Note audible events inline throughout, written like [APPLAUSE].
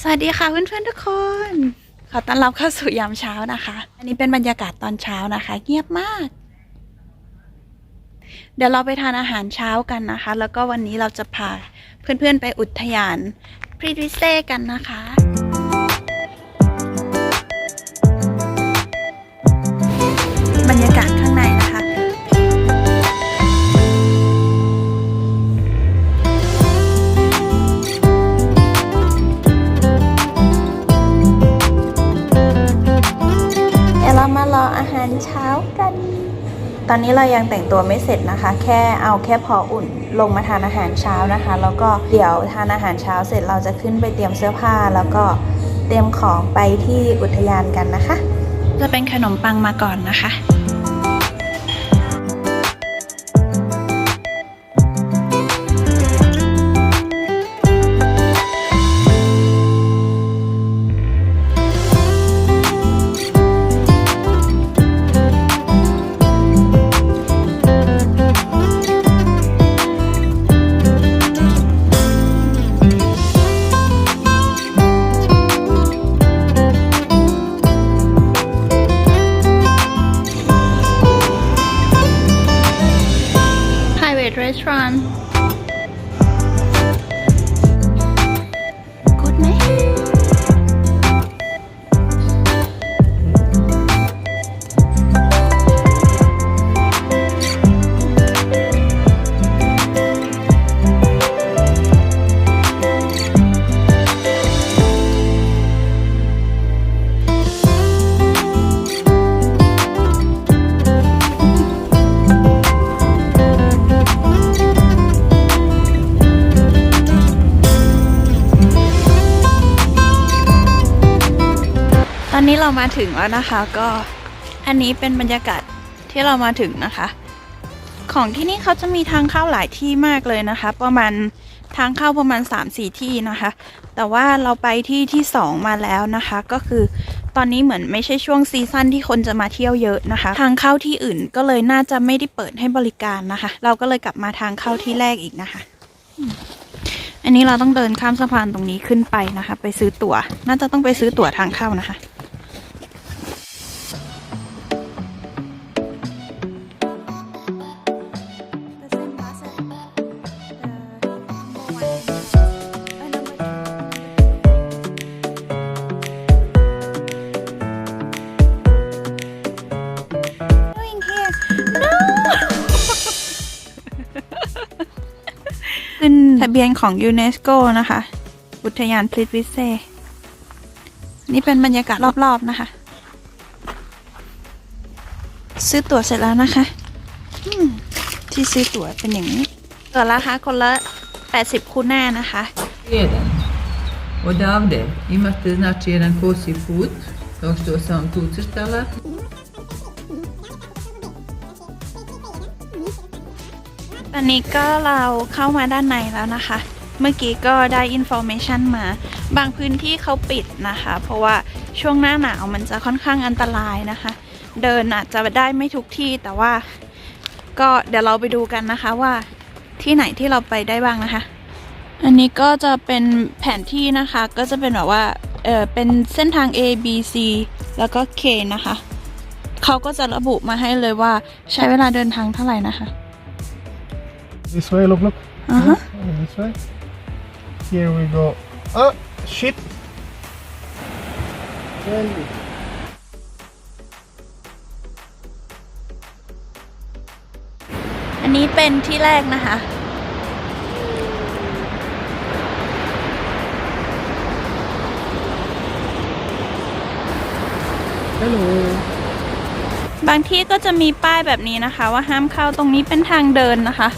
สวัสดีค่ะเพื่อนๆทุกคน ขอต้อนรับเข้าสู่ยามเช้านะคะ อันนี้เป็นบรรยากาศตอนเช้านะคะ เงียบมาก เดี๋ยวเราไปทานอาหารเช้ากันนะคะ แล้วก็วันนี้เราจะพาเพื่อนๆไปอุทยานพรีดิเซกันนะคะ อนนี้เรายังแต่งตัวไม่เสร็จนะคะ แค่เอาแค่พออุ่นลงมาทานอาหารเช้านะคะ แล้วก็เดี๋ยวทานอาหารเช้าเสร็จเราจะขึ้นไปเตรียมเสื้อผ้า แล้วก็เตรียมของไปที่อุทยานกันนะคะ จะเป็นขนมปังมาก่อนนะคะ Nice. อนนี้เรามาถึงแล้วนะคะก็อันนี้เป็นบรรยากาศที่เรามาถึงนะคะ ของที่นี่เขาจะมีทางเข้าหลายที่มากเลยนะคะ ประมาณทางเข้าประมาณ 3-4 ที่นะคะ แต่ว่าเราไปที่ที่ 2 มาแล้วนะคะ ก็คือตอนนี้เหมือนไม่ใช่ช่วงซีซั่นที่คนจะมาเที่ยวเยอะนะคะ ทางเข้าที่อื่นก็เลยน่าจะไม่ได้เปิดให้บริการนะคะ เราก็เลยกลับมาทางเข้าที่แรกอีกนะคะ อันนี้เราต้องเดินข้ามสะพานตรงนี้ขึ้นไปนะคะ ไปซื้อตั๋ว น่าจะต้องไปซื้อตั๋วทางเข้านะคะ เบียนของยูเนสโกนะคะ อุทยานพลิตวิเซ นี่เป็นบรรยากาศรอบๆนะคะ ซื้อตั๋วเสร็จแล้วนะคะที่ซื้อตั๋วเป็นอย่างนี้ตั๋วราคาคนละ 80 คูน่านะคะ Jedan. Odavde imate znači jedan kosi put, kao što sam vam tu crtala. ตอนนี้ก็เราเข้ามาด้านในแล้วนะคะ เมื่อกี้ก็ได้อินโฟ a t ชันมา บางพื้นที่เขาปิดนะคะ เพราะว่าช่วงหน้าหนาวมันจะค่อนข้างอันตรายนะคะ เดินอาจจะได้ไม่ทุกที่แต่ว่า ก็เดี๋ยวเราไปดูกันนะคะว่าที่ไหนที่เราไปได้บ้างนะคะ อันนี้ก็จะเป็นแผนที่นะคะ ก็จะเป็นแบบว่าเออเป็นเส้นทาง A B C แล้วก็ K นะคะ เขาก็จะระบุมาให้เลยว่าใช้เวลาเดินทางเท่าไหร่นะคะ This way, look, look. Uh-huh. Yeah, This way. Here we go. Oh, shit. Really? อันนี้เป็นที่แรกนะคะ Hello. บางที่ก็จะมีป้ายแบบนี้นะคะ ว่าห้ามเข้าตรงนี้เป็นทางเดินนะคะ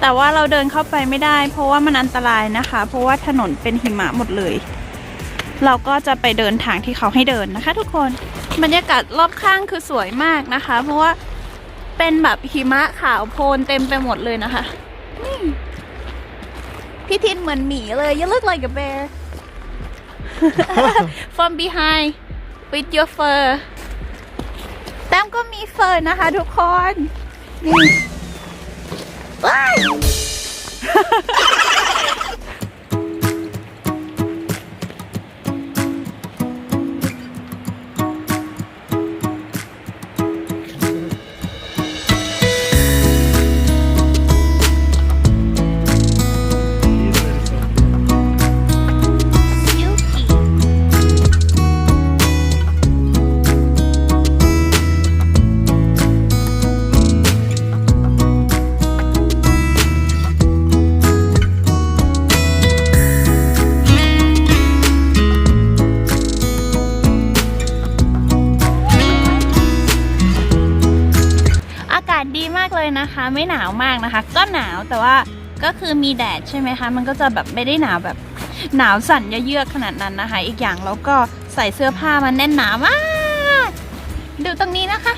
แต่ว่าเราเดินเข้าไปไม่ได้ เพราะว่ามันอันตรายนะคะ เพราะว่าถนนเป็นหิมะหมดเลย เราก็จะไปเดินทางที่เขาให้เดินนะคะ ทุกคนบรรยากาศรอบข้างคือสวยมากนะคะ เพราะว่าเป็นแบบหิมะขาวโพลนเต็มไปหมดเลยนะคะนี่พี่ทินเหมือนหมีเลย you look like a bear from behind with your fur แต้มก็มีเฟอร์นะคะทุกคน นี่ ว้ายากเลยนะคะ ไม่หนาวมากนะคะ ก็หนาวแต่ว่าก็คือมีแดดใช่ไหมคะ มันก็จะแบบไม่ได้หนาวแบบหนาวสั่นเยือกขนาดนั้นนะคะ อีกอย่างแล้วก็ใส่เสื้อผ้ามันแน่นหนามาก ดูตรงนี้นะคะ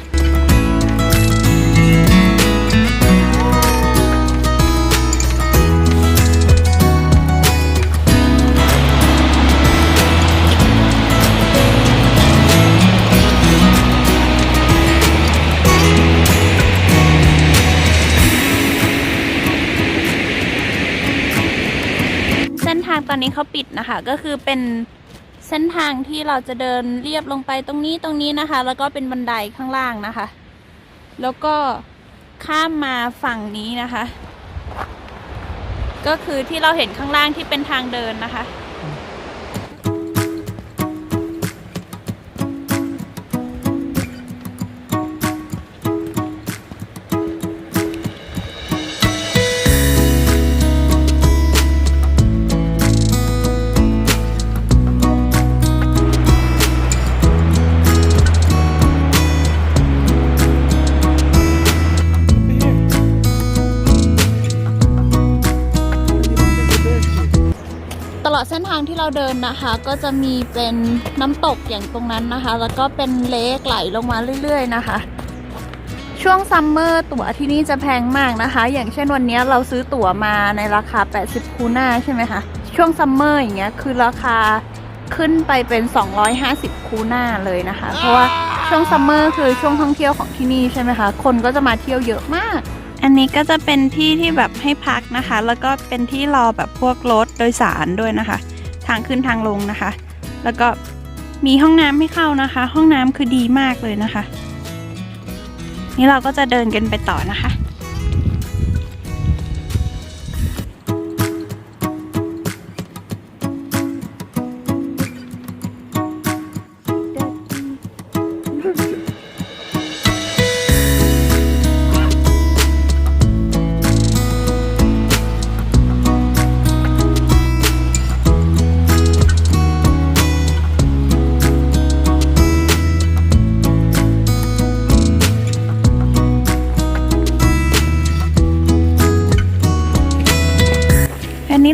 ตอนนี้เขาปิดนะคะ ก็คือเป็นเส้นทางที่เราจะเดินเรียบลงไปตรงนี้ตรงนี้นะคะ แล้วก็เป็นบันไดข้างล่างนะคะ แล้วก็ข้ามมาฝั่งนี้นะคะ ก็คือที่เราเห็นข้างล่างที่เป็นทางเดินนะคะ เส้นทางที่เราเดินนะคะ ก็จะมีเป็นน้ำตกอย่างตรงนั้นนะคะ แล้วก็เป็นเลคไหลลงมาเรื่อย ๆ นะคะ ช่วงซัมเมอร์ตั๋วที่นี่จะแพงมากนะคะ อย่างเช่นวันนี้เราซื้อตั๋วมาในราคา 80 คูน่าใช่ไหมคะช่วงซัมเมอร์อย่างเงี้ยคือราคาขึ้นไปเป็น 250 คูน่าเลยนะคะ เพราะว่าช่วงซัมเมอร์คือช่วงท่องเที่ยวของที่นี่ใช่ไหมคะ คนก็จะมาเที่ยวเยอะมาก อันนี้ก็จะเป็นที่ที่แบบให้พักนะคะ แล้วก็เป็นที่รอแบบพวกรถโดยสารด้วยนะคะ ทางขึ้นทางลงนะคะ แล้วก็มีห้องน้ำให้เข้านะคะ ห้องน้ำคือดีมากเลยนะคะ นี่เราก็จะเดินกันไปต่อนะคะ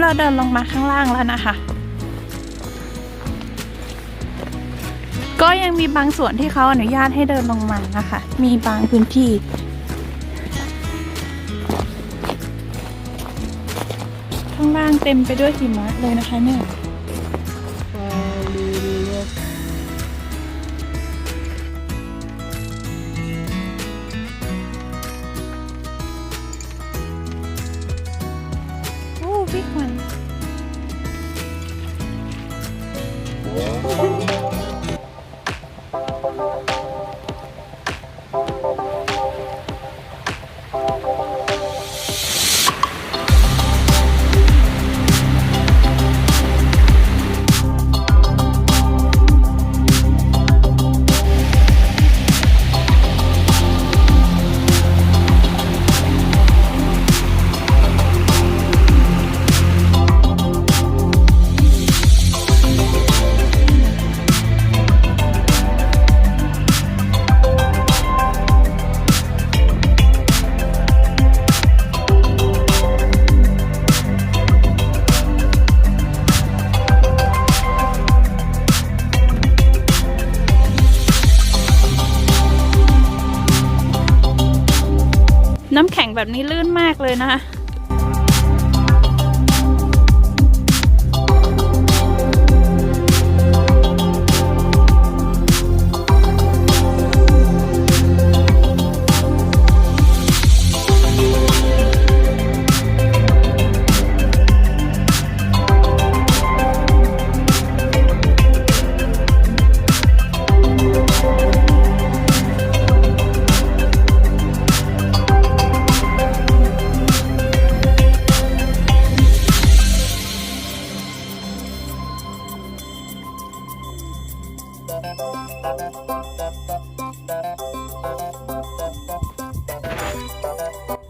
เราเดินลงมาข้างล่างแล้วนะคะ ก็ยังมีบางส่วนที่เขาอนุญาตให้เดินลงมานะคะ มีบางพื้นที่ข้างล่างเต็มไปด้วยหิมะเลยนะคะเนี่ย แบบนี้ลื่นมากเลยนะคะ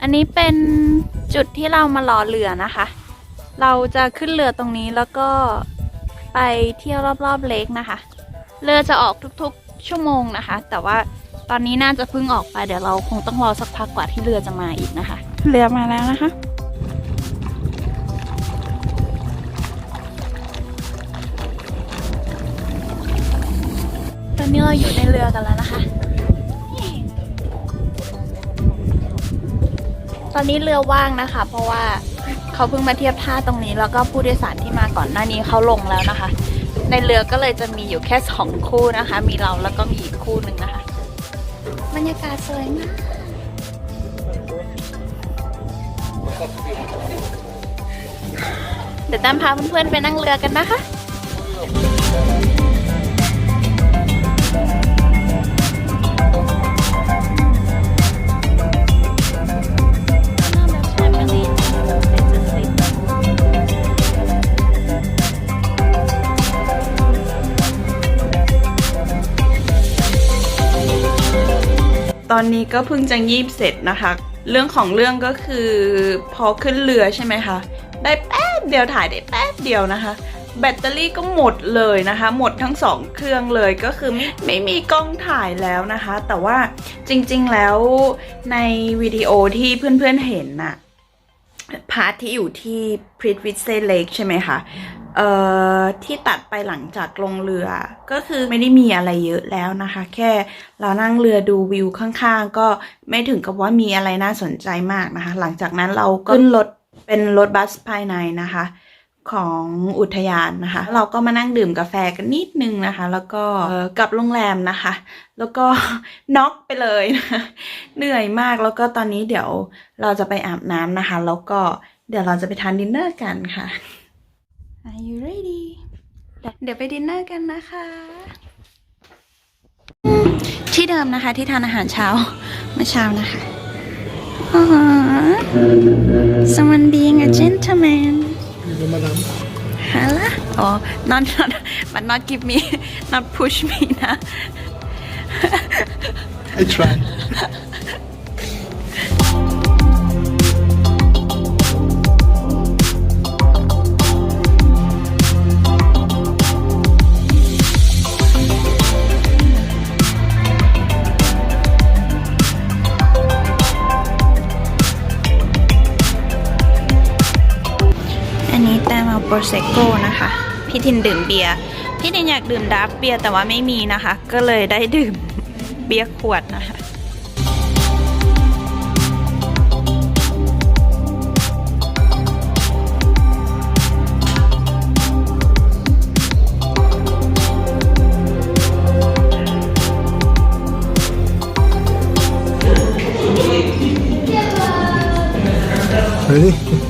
อันนี้เป็นจุดที่เรามารอเรือนะคะ เราจะขึ้นเรือตรงนี้แล้วก็ไปเที่ยวรอบๆเลกนะคะ เรือจะออกทุกๆ ชั่วโมงนะคะ แต่ว่าตอนนี้น่าจะเพิ่งออกไปเดี๋ยวเราคงต้องรอสักพักกว่าที่เรือจะมาอีกนะคะ เรือมาแล้วนะคะตอนนี้เราอยู่ในเรือกันแล้วนะคะ ตอนนี้เรือว่างนะคะ เพราะว่าเขาเพิ่งมาเทียบท่าตรงนี้ แล้วก็ผู้โดยสารที่มาก่อนหน้านี้เขาลงแล้วนะคะ ในเรือก็เลยจะมีอยู่แค่สองคู่นะคะ มีเราแล้วก็มีอีกคู่หนึ่งนะคะบรรยากาศสวยมากเดี๋ยวตามพาเพื่อนๆไปนั่งเรือกันนะคะ อนนี้ก็เพิ่งจะยีบเสร็จนะคะ เรื่องของเรื่องก็คือพอขึ้นเรือใช่ไหมคะ ได้แป๊บเดียวถ่ายได้แป๊บเดียวนะคะ แบตเตอรี่ก็หมดเลยนะคะ หมดทั้งสองเครื่องเลยก็คือไม่ไม่มีกล้องถ่ายแล้วนะคะ แต่ว่าจริงๆแล้วในวิดีโอที่เพื่อนๆเห็นน่ะ พาร์ทที่อยู่ที่พริตวิสเซเลกใช่ไหมคะเอ่อที่ตัดไปหลังจากลงเรือ ก็คือไม่ได้มีอะไรเยอะแล้วนะคะ แค่เรานั่งเรือดูวิวข้างๆ ก็ไม่ถึงกับว่ามีอะไรน่าสนใจมากนะคะ หลังจากนั้นเราก็ขึ้นรถเป็นรถบัสภายในนะคะ ของอุทยานนะคะ เราก็มานั่งดื่มกาแฟกันนิดนึงนะคะ แล้วก็เอ่อกลับโรงแรมนะคะ แล้วก็น็อกไปเลยนะคะเหนื่อยมากแล้วก็ตอนนี้เดี๋ยวเราจะไปอาบน้ำนะคะ แล้วก็เดี๋ยวเราจะไปทานดินเนอร์กันค่ะ Are you ready เดี๋ยวไปดินเนอร์กันนะคะอืมที่เดิมนะคะที่ทานอาหารเช้าเมื่อเช้านะคะอ๋อ someone being a gentleman madam. Hello? Oh, not, not, but not give me, [LAUGHS] not push me นะ I try. [LAUGHS] โปรเซโก้นะคะ พี่ทินดื่มเบียร์ พี่ทินอยากดื่มดราฟต์เบียร์แต่ว่าไม่มีนะคะ ก็เลยได้ดื่มเบียร์ขวดนะคะ Ready? อั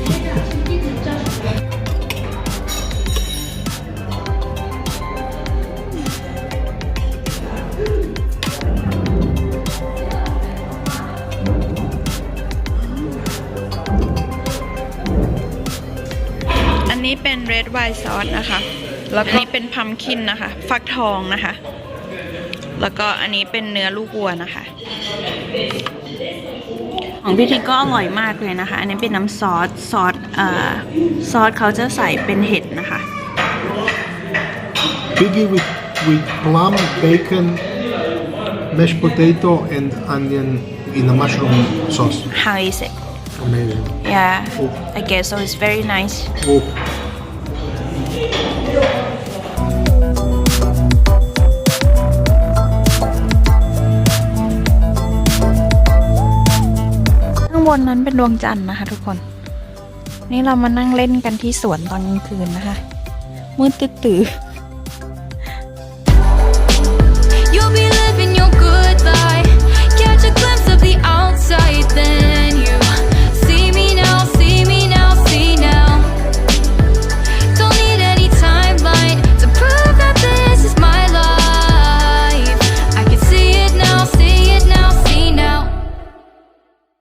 red wine sauce นะคะ แล้วก็อันนี้เป็นพัมคินนะคะ ฟักทองนะคะ แล้วก็อันนี้เป็นเนื้อลูกวัวนะคะ ของพี่ทินก็อร่อยมากเลยนะคะ อันนี้เป็นน้ำซอสซอสเอ่อซอสเขาจะใส่เป็นเห็ดนะคะ Piggy with, with plum, bacon, mashed potato, and onion in a mushroom sauce. How is it Amazing. Yeah I guess so it's very nice Oh. ข้างบนนั้นเป็นดวงจันทร์นะคะ ทุกคน นี่เรามานั่งเล่นกันที่สวนตอนกลางคืนนะคะมืดตื้อๆ